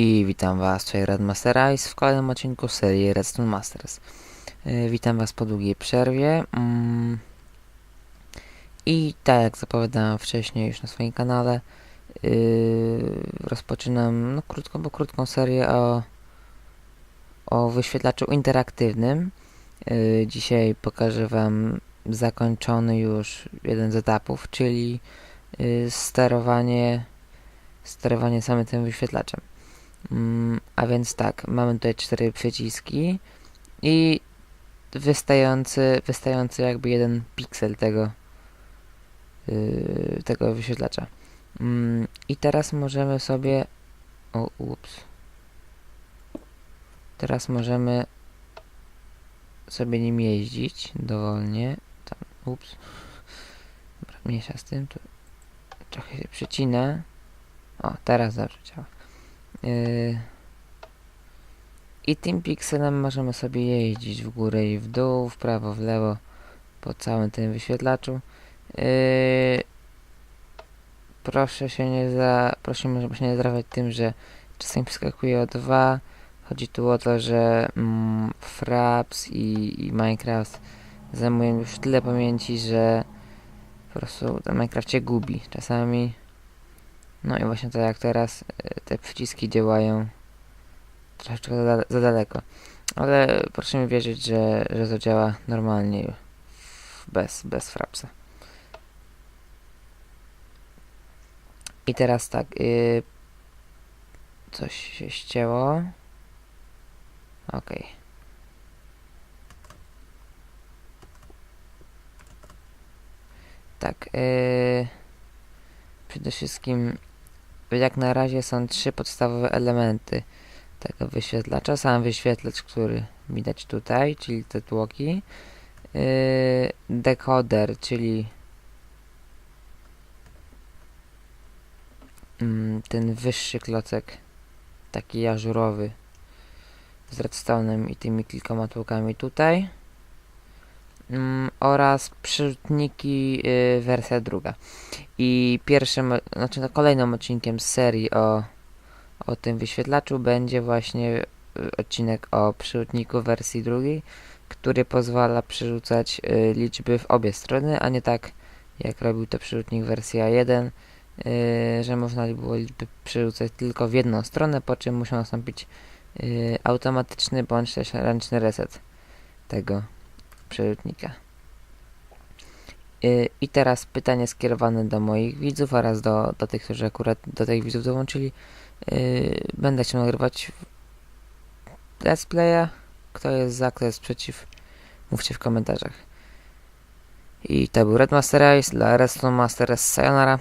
I witam Was, tutaj Redmaster Ice w kolejnym odcinku serii Redstone Masters. Yy, witam Was po długiej przerwie. Mm. I tak jak zapowiadałem wcześniej już na swoim kanale, yy, rozpoczynam no, krótko, bo krótką serię o, o wyświetlaczu interaktywnym. Yy, dzisiaj pokażę Wam zakończony już jeden z etapów, czyli sterowanie, sterowanie samym tym wyświetlaczem. Mm, a więc tak, mamy tutaj cztery przyciski i wystający, wystający jakby jeden piksel tego, yy, tego wyświetlacza. Mm, I teraz możemy sobie. O, ups. Teraz możemy sobie nim jeździć dowolnie. Tam, ups. Dobra, mniejsza z tym. Tu trochę się przycina. O, teraz dobrze działa. Yy. I tym pikselem możemy sobie jeździć w górę i w dół, w prawo, w lewo po całym tym wyświetlaczu. Yy. Proszę się nie za, prosimy, żeby się nie zrażać tym, że czasami przeskakuje o dwa. Chodzi tu o to, że mm, Fraps i, i Minecraft zajmują już tyle pamięci, że po prostu Minecraft cię gubi czasami. No i właśnie tak jak teraz y, te przyciski działają troszeczkę za, za daleko. Ale proszę mi wierzyć, że, że to działa normalnie bez, bez frapsa. I teraz tak, y, coś się ścięło. Okej. Tak, y, przede wszystkim jak na razie są trzy podstawowe elementy tego wyświetlacza. Sam wyświetlacz, który widać tutaj, czyli te tłoki. Yy, decoder, czyli mm, ten wyższy klocek, taki ażurowy z redstone'em i tymi kilkoma tłokami tutaj. Mm, oraz przyrzutniki yy, wersja druga. I pierwszym, znaczy no, kolejnym odcinkiem z serii o, o tym wyświetlaczu będzie właśnie y, odcinek o przyrzutniku wersji drugiej, który pozwala przerzucać y, liczby w obie strony, a nie tak jak robił to przyrzutnik wersja 1, y, że można było liczby przerzucać tylko w jedną stronę, po czym musiał nastąpić y, automatyczny bądź też ręczny reset tego przerzutnika. Y, I teraz pytanie skierowane do moich widzów oraz do, do tych, którzy akurat do tych widzów dołączyli. Y, Będę chciał nagrywać let's playa. Kto jest za, kto jest przeciw, mówcie w komentarzach. I to był Redmaster Ice dla Redstone Masters Sayonara.